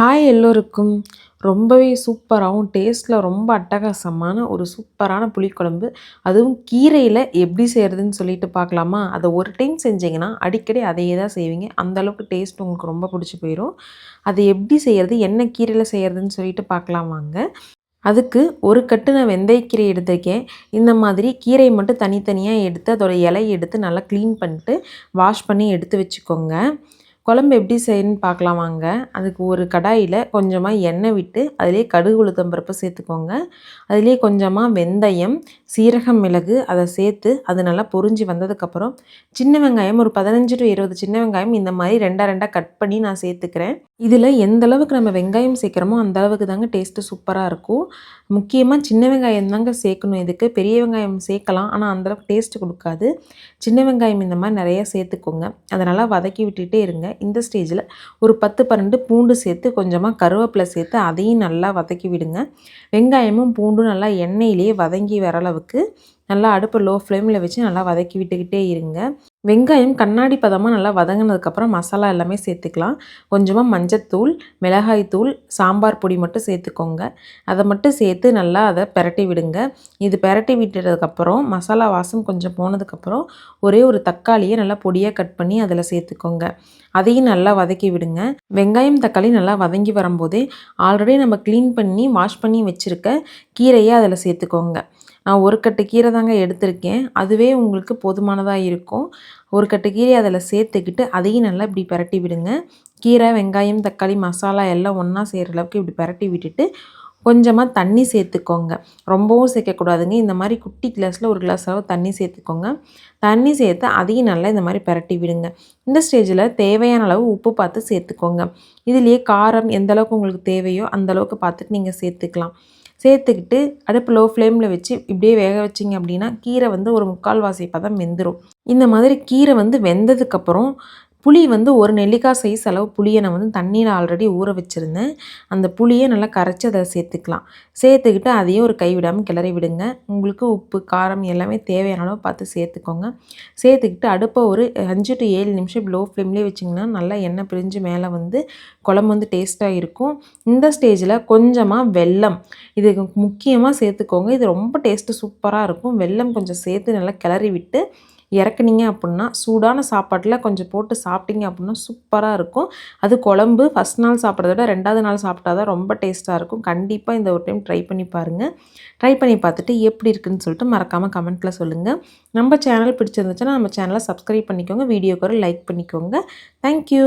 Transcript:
Hi எல்லோருக்கும் ரொம்பவே சூப்பராகவும் டேஸ்ட்டில் ரொம்ப அட்டகாசமான ஒரு சூப்பரான புளிக்குழம்பு. அதுவும் கீரையில் எப்படி செய்கிறதுன்னு சொல்லிட்டு பார்க்கலாமா? அதை ஒரு டைம் செஞ்சிங்கன்னா அடிக்கடி அதையே தான் செய்வீங்க. அந்தளவுக்கு டேஸ்ட் உங்களுக்கு ரொம்ப பிடிச்சி போயிடும் அதை எப்படி செய்கிறது என்ன கீரையில் செய்கிறதுன்னு சொல்லிட்டு பார்க்கலாம் வாங்க. அதுக்கு ஒரு கட்டு நான் வெந்தயக்கீரை எடுத்திருக்கேன். இந்த மாதிரி கீரையை மட்டும் தனித்தனியாக எடுத்து அதோட இலையை எடுத்து நல்லா க்ளீன் பண்ணிட்டு வாஷ் பண்ணி எடுத்து வச்சுக்கோங்க. குழம்பு எப்படி செய்யணும்னு பார்க்கலாம் வாங்க. அதுக்கு ஒரு கடாயில் கொஞ்சமாக எண்ணெய் விட்டு அதிலே கடுகு உளுத்தம்பருப்பு சேர்த்துக்கோங்க. அதிலே கொஞ்சமாக வெந்தயம் சீரகம் மிளகு அதை சேர்த்து அது நல்லா பொறிஞ்சி வந்ததுக்கப்புறம் சின்ன வெங்காயம் ஒரு பதினஞ்சு டு இருபது சின்ன வெங்காயம் இந்த மாதிரி ரெண்டாக ரெண்டாக கட் பண்ணி நான் சேர்த்துக்கிறேன். இதில் எந்த அளவுக்கு நம்ம வெங்காயம் சேர்க்குறோமோ அந்த அளவுக்கு தாங்க டேஸ்ட்டு சூப்பராக இருக்கும். முக்கியமாக சின்ன வெங்காயம் தாங்க சேர்க்கணும். இதுக்கு பெரிய வெங்காயம் சேர்க்கலாம். ஆனால் அந்தளவுக்கு டேஸ்ட்டு கொடுக்காது. சின்ன வெங்காயம் இந்த மாதிரி நிறையா சேர்த்துக்கோங்க. அதை நல்லா வதக்கி விட்டுகிட்டே இருங்க. இந்த ஸ்டேஜில் ஒரு பத்து பன்னெண்டு பூண்டு சேர்த்து கொஞ்சமாக கருவேப்பிலை சேர்த்து அதையும் நல்லா வதக்கி விடுங்க. வெங்காயமும் பூண்டும் நல்லா எண்ணெயிலேயே வதங்கி வர அளவுக்கு நல்லா அடுப்பை லோ ஃப்ளேமில் வச்சு நல்லா வதக்கி விட்டுக்கிட்டே இருங்க. வெங்காயம் கண்ணாடி பதமாக நல்லா வதங்கினதுக்கப்புறம் மசாலா எல்லாமே சேர்த்துக்கலாம். கொஞ்சமாக மஞ்சத்தூள் மிளகாய்த்தூள் சாம்பார் பொடி மட்டும் சேர்த்துக்கோங்க. அதை மட்டும் சேர்த்து நல்லா அதை பெரட்டி விடுங்க. இது பெரட்டி விட்டுறதுக்கப்புறம் மசாலா வாசம் கொஞ்சம் போனதுக்கப்புறம் ஒரே ஒரு தக்காளியை நல்லா பொடியாக கட் பண்ணி அதில் சேர்த்துக்கோங்க. அதையும் நல்லா வதக்கி விடுங்க. வெங்காயம் தக்காளி நல்லா வதங்கி வரும்போதே ஆல்ரெடி நம்ம க்ளீன் பண்ணி வாஷ் பண்ணி வச்சுருக்க கீரையை அதில் சேர்த்துக்கோங்க. நான் ஒரு கட்டு கீரை தாங்க எடுத்திருக்கேன். அதுவே உங்களுக்கு போதுமானதாக இருக்கும். ஒரு கட்டு கீரை அதில் சேர்த்துக்கிட்டு அதையும் நல்லா இப்படி பரட்டி விடுங்க. கீரை வெங்காயம் தக்காளி மசாலா எல்லாம் ஒன்றா செய்கிற அளவுக்கு இப்படி பரட்டி விட்டுட்டு கொஞ்சமாக தண்ணி சேர்த்துக்கோங்க. ரொம்பவும் சேர்க்கக்கூடாதுங்க. இந்த மாதிரி குட்டி கிளாஸில் ஒரு கிளாஸ் அளவு தண்ணி சேர்த்துக்கோங்க. தண்ணி சேர்த்து அதையும் நல்லா இந்த மாதிரி பரட்டி விடுங்க. இந்த ஸ்டேஜில் தேவையான அளவு உப்பு பார்த்து சேர்த்துக்கோங்க. இதுலேயே காரம் எந்த அளவுக்கு உங்களுக்கு தேவையோ அந்தளவுக்கு பார்த்துட்டு நீங்கள் சேர்த்துக்கலாம். சேர்த்துக்கிட்டு அடுப்பு லோ ஃப்ளேமில் வச்சு இப்படியே வேக வச்சிங்க அப்படின்னா கீரை வந்து ஒரு முக்கால்வாசி பதம் வெந்துடும் இந்த மாதிரி கீரை வந்து வெந்ததுக்கப்புறம் புளி வந்து ஒரு நெல்லிக்காய் சைஸ் அளவு புளியை நான் வந்து தண்ணியில் ஆல்ரெடி ஊற வச்சுருந்தேன். அந்த புளியை நல்லா கரைச்சி அதை சேர்த்துக்கலாம். சேர்த்துக்கிட்டு அதையும் ஒரு கை விடாமல் கிளறி விடுங்க. உங்களுக்கு உப்பு காரம் எல்லாமே தேவையான அளவு பார்த்து சேர்த்துக்கோங்க. சேர்த்துக்கிட்டு அடுப்பை ஒரு அஞ்சு டு ஏழு நிமிஷம் லோ ஃப்ளேம்லேயே வச்சிங்கன்னா நல்லா எண்ணெய் பிரிஞ்சு மேலே வந்து குழம்பு வந்து டேஸ்ட்டாக இருக்கும். இந்த ஸ்டேஜில் கொஞ்சமாக வெல்லம். இது முக்கியமாக சேர்த்துக்கோங்க. இது ரொம்ப டேஸ்ட்டு சூப்பராக இருக்கும். வெல்லம் கொஞ்சம் சேர்த்து நல்லா கிளறி விட்டு இறக்குனீங்க அப்படின்னா சூடான சாப்பாட்டில் கொஞ்சம் போட்டு சாப்பிட்டீங்க அப்படின்னா சூப்பராக இருக்கும். அது குழம்பு ஃபஸ்ட் நாள் சாப்பிட்றத விட ரெண்டாவது நாள் சாப்பிட்டா தான் ரொம்ப டேஸ்ட்டாக இருக்கும். கண்டிப்பாக இந்த ஒரு டைம் ட்ரை பண்ணி பாருங்கள் ட்ரை பண்ணி பார்த்துட்டு எப்படி இருக்குதுன்னு சொல்லிட்டு மறக்காமல் கமெண்ட்டில் சொல்லுங்கள் நம்ம சேனல் பிடிச்சிருந்துச்சுன்னா நம்ம சேனலை சப்ஸ்கிரைப் பண்ணிக்கோங்க. வீடியோக்கு ஒரு லைக் பண்ணிக்கோங்க. தேங்க்யூ